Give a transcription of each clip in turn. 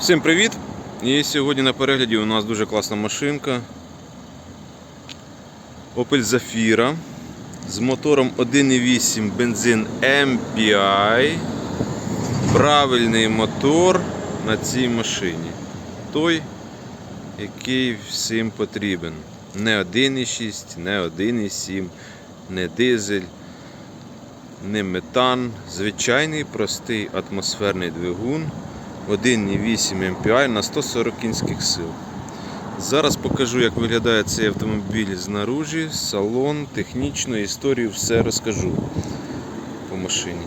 Всім привіт! І сьогодні на перегляді у нас дуже класна машинка. Opel Zafira з мотором 1.8 бензин MPI. Правильний мотор на цій машині. Той, який всім потрібен. Не 1.6, не 1.7, не дизель, не метан. Звичайний простий атмосферний двигун 1,8 MPI на 140 кінських сил. Зараз покажу, як виглядає цей автомобіль знаружі, салон, технічну історію, все розкажу по машині.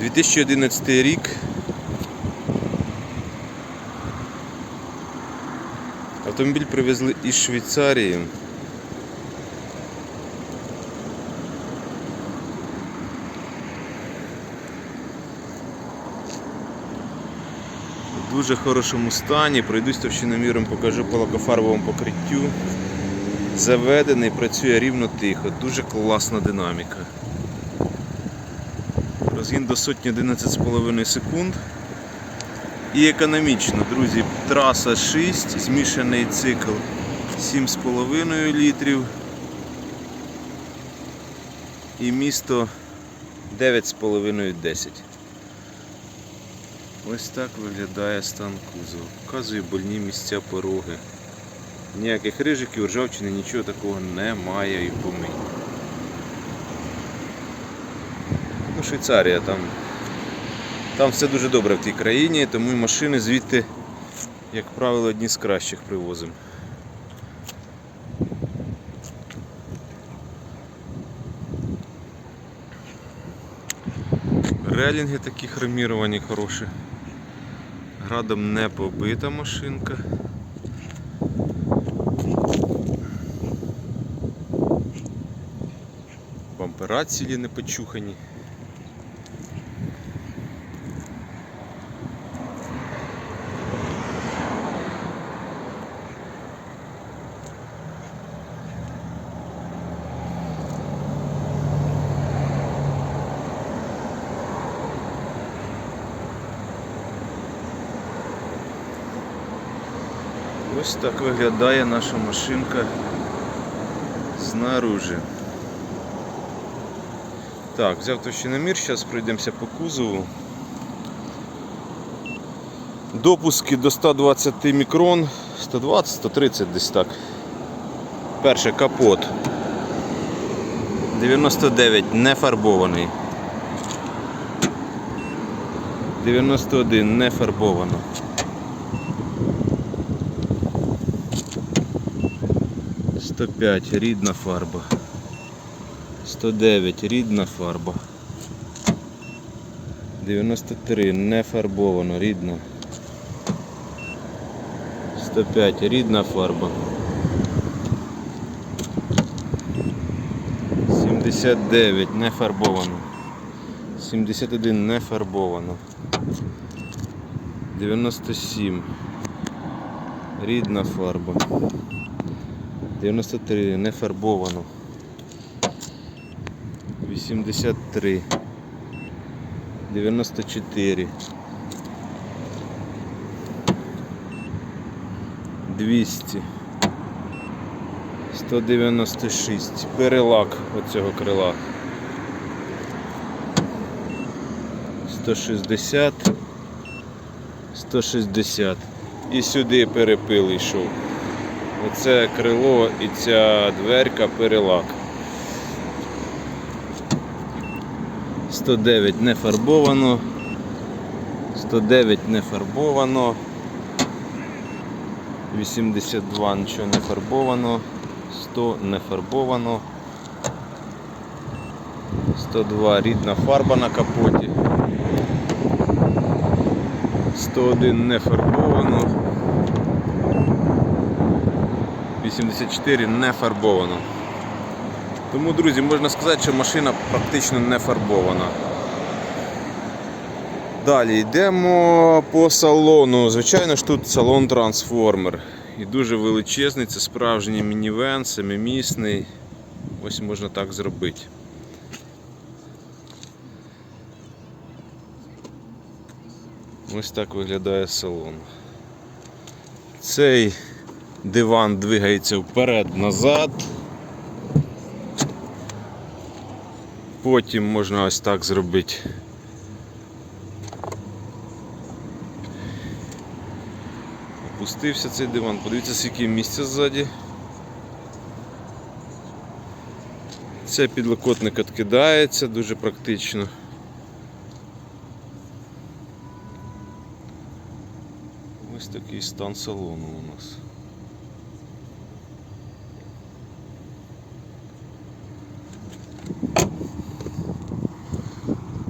2011 рік. Автомобіль привезли із Швейцарії. Дуже хорошому стані. Пройдусь товщиноміром, покажу по лакофарбовому покриттю. Заведений, працює рівно тихо, дуже класна динаміка. Розгін до сотні 11,5 секунд. І економічно, друзі, траса 6, змішаний цикл 7,5 літрів. І місто 9,5-10. Ось так виглядає стан кузова. Показує больні місця пороги. Ніяких рижиків, ржавчини, нічого такого немає і помий. Ну, Швейцарія там. Там все дуже добре в тій країні, тому і машини звідти, як правило, одні з кращих привозимо. Релінги такі хроміровані хороші. Градом не побита машинка. Бампера цілі не почухані. Ось так виглядає наша машинка знаружи. Так, взяв товщиномір, зараз пройдемося по кузову. Допуски до 120 мікрон, 120-130 десь так. Перше капот. 99 не фарбований. 91 не фарбовано. 105 рідна фарба. 109 рідна фарба. 93 не фарбовано, рідна. 105 рідна фарба. 79 не фарбовано. 71 не фарбовано. 97 рідна фарба. 93 не фарбовано. 83 94 200 196 перелак оцього крила. 160 160 і сюди перепил йшов Оце крило і ця дверка перелак. 109 не фарбовано. 109 не фарбовано. 82 нічого не фарбовано. 100 не фарбовано. 102 рідна фарба на капоті. 101 не фарбовано. 84 не фарбовано. Тому, друзі, можна сказати, що машина практично не фарбована. Далі йдемо по салону. Звичайно ж тут салон трансформер. І дуже величезний, це справжній мінівен, семимісний. Ось можна так зробити. Ось так виглядає салон. Цей диван двигається вперед-назад. Потім можна ось так зробити. Опустився цей диван. Подивіться, скільки місця ззаді. Це підлокотник відкидається дуже практично. Ось такий стан салону у нас.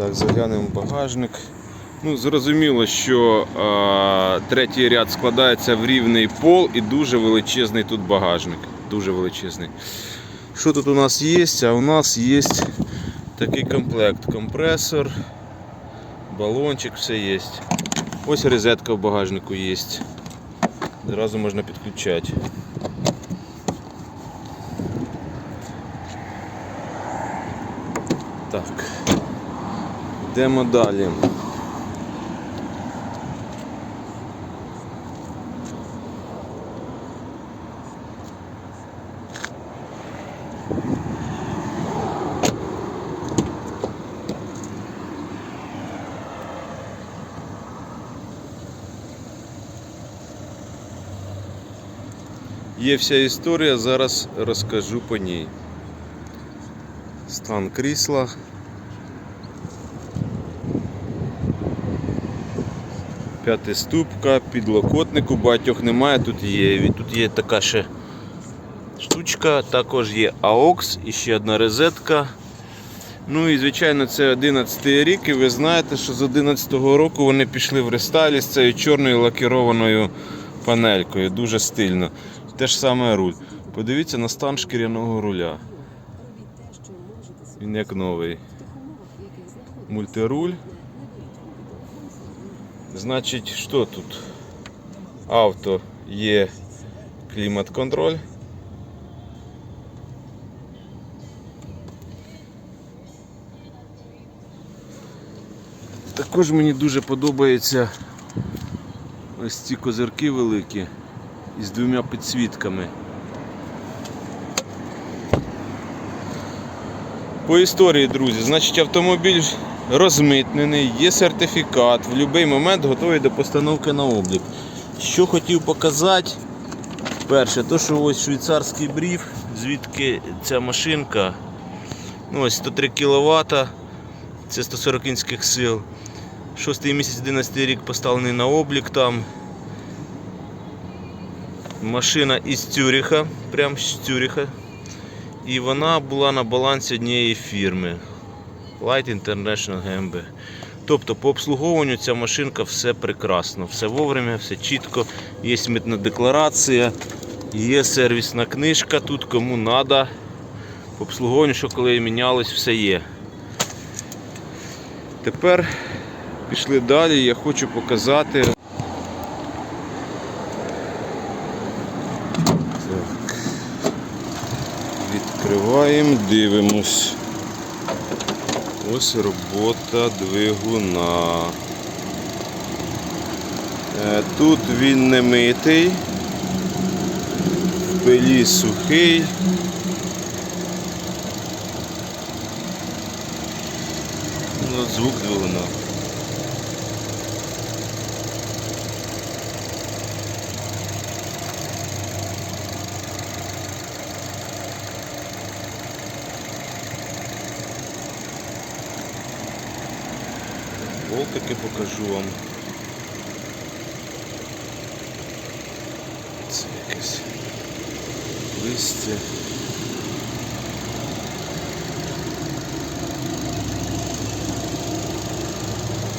Так, заглянемо в багажник. Ну, зрозуміло, що е, третій ряд складається в рівний пол і дуже величезний тут багажник. Дуже величезний. Що тут у нас є? А у нас є такий комплект. Компресор, балончик, все є. Ось розетка в багажнику є. Зразу можна підключати. Так. Йдемо далі. Є вся історія, зараз розкажу по ній. Стан крісла. П'ятиступка, підлокотнику багатьох немає, тут є. Тут є така ще штучка, також є AUX і ще одна розетка. Ну і звичайно це 11 рік, і ви знаєте, що з 11 року вони пішли в рестайлі з цією чорною лакірованою панелькою, дуже стильно. Те ж саме руль. Подивіться на стан шкіряного руля. Він як новий. Мультируль. Значить, що тут? Авто є клімат-контроль. Також мені дуже подобаються ось ці козирки великі із двома підсвітками. По історії, друзі, значить автомобіль розмитнений, є сертифікат, в будь-який момент готовий до постановки на облік. Що хотів показати, перше, то що ось швейцарський бриф, звідки ця машинка, ну ось 103 кВт, це 140 кінських сил. Шостий місяць 11 рік поставлений на облік там. Машина із Цюріха, прямо з Цюріха. І вона була на балансі однієї фірми Light International GmbH. Тобто по обслуговуванню ця машинка все прекрасно, все вовремя, все чітко, є митна декларація, є сервісна книжка, тут кому треба. По обслуговуванню, що коли мінялось, все є. Тепер пішли далі, я хочу показати. Так. Відкриваємо, дивимось. Ось робота двигуна. Е, Тут він не митий, в пилі сухий. Ну, звук двигуна. Болтики покажу вам. Це якесь листя.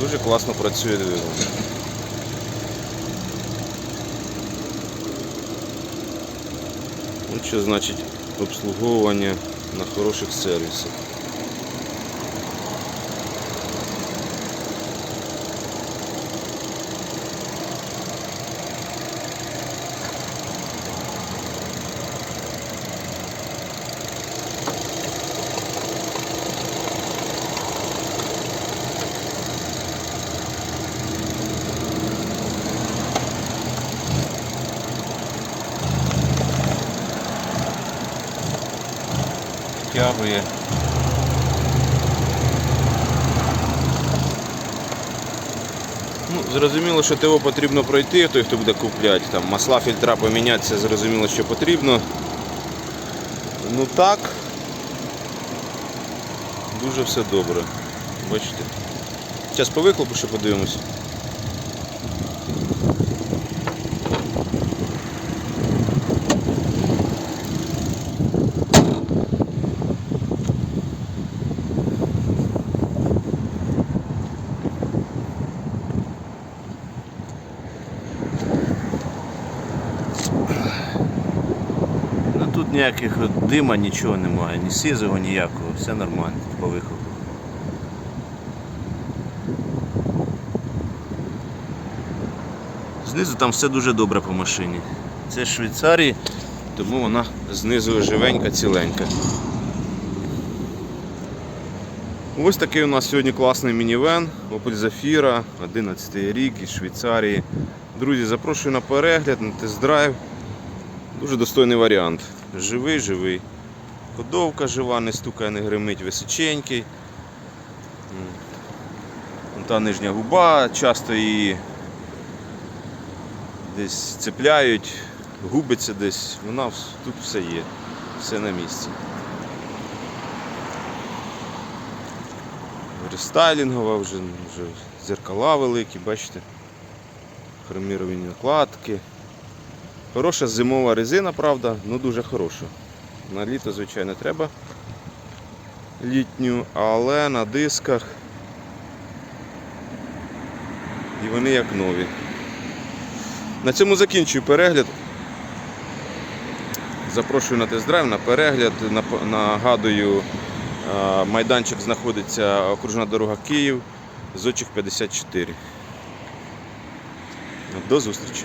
Дуже класно працює двигун. От що значить обслуговування на хороших сервісах. Підтягує. Ну, зрозуміло, що ТО потрібно пройти, той, хто буде купляти. Там масла фільтра помінятися, зрозуміло, що потрібно. Ну так. Дуже все добре. Бачите. Зараз по вихлопу ще подивимось. Ну ніяких дима, нічого немає, ні сизого, ніякого, все нормально по вихлопу. Знизу там все дуже добре по машині. Це Швейцарії, тому вона знизу живенька, ціленька. Ось такий у нас сьогодні класний мінівен Opel Zafira, 11 рік із Швейцарії. Друзі, запрошую на перегляд, на тест-драйв. Дуже достойний варіант. Живий, живий. Ходовка жива, не стукає, не гримить, височенький. Та нижня губа, часто її десь цепляють, губиться десь. Вона тут все є, все на місці. Рестайлінгова вже, вже зеркала великі, бачите. Хроміровані накладки. Хороша зимова резина, правда, ну дуже хороша. На літо, звичайно, треба літню, але на дисках і вони як нові. На цьому закінчую перегляд. Запрошую на тест-драйв, на перегляд. Нагадую, е, майданчик знаходиться окружна дорога Київ, Зочих 54. До зустрічі!